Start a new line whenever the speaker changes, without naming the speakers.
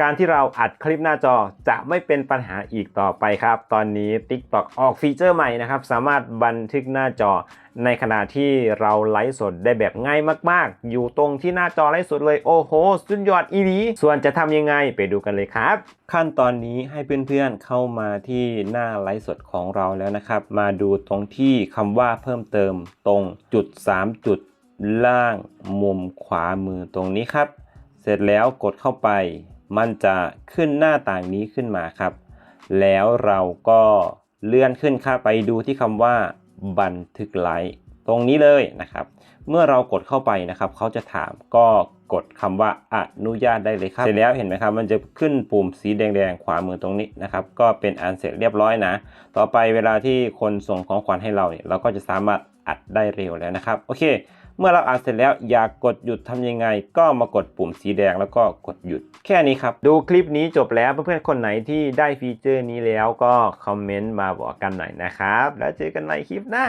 การที่เราอัดคลิปหน้าจอจะไม่เป็นปัญหาอีกต่อไปครับ ตอนนี้ TikTok ออกฟีเจอร์ใหม่นะครับ สามารถบันทึกหน้าจอ ในขณะที่เราไลฟ์สดได้แบบง่ายมาก ๆ อยู่ตรงที่หน้าจอไลฟ์สดเลย โอ้โห สุดยอดอีดีส่วนจะทำยังไงไปดูกันเลยครับ ขั้นตอนนี้ให้เพื่อนๆเข้ามาที่หน้าไลฟ์สดของเราแล้วนะครับ มาดูตรงที่คำว่าเพิ่มเติมตรงจุด 3 จุดล่างมุมขวามือตรงนี้ครับ เสร็จแล้วกดเข้าไป มันจะขึ้นหน้าต่างนี้ขึ้นมาครับ แล้วเราก็เลื่อนขึ้นครับไปดูที่คำว่า บันทึกไลฟ์ตรงนี้เลยนะครับ เมื่อเรากดเข้าไปนะครับเขาจะถามก็กดคำว่าอนุญาตได้เลยครับ เสร็จแล้วเห็นไหมครับ มันจะขึ้นปุ่มสีแดงๆ ขวามือตรงนี้นะครับ ก็เป็นอันเสร็จเรียบร้อยนะ ต่อไปเวลาที่คนส่งของขวัญให้เราเนี่ย เราก็จะสามารถ อัดได้เร็วแล้วนะครับ โอเค เมื่อเราอัดเสร็จแล้วอยากกดหยุดทำยังไง ก็มากดปุ่มสีแดงแล้วก็กดหยุดแค่นี้ครับ ดูคลิปนี้จบแล้วเพื่อนๆคนไหนที่ได้ฟีเจอร์นี้แล้วก็คอมเมนต์มาบอกกันหน่อยนะครับ แล้วเจอกันในคลิปหน้า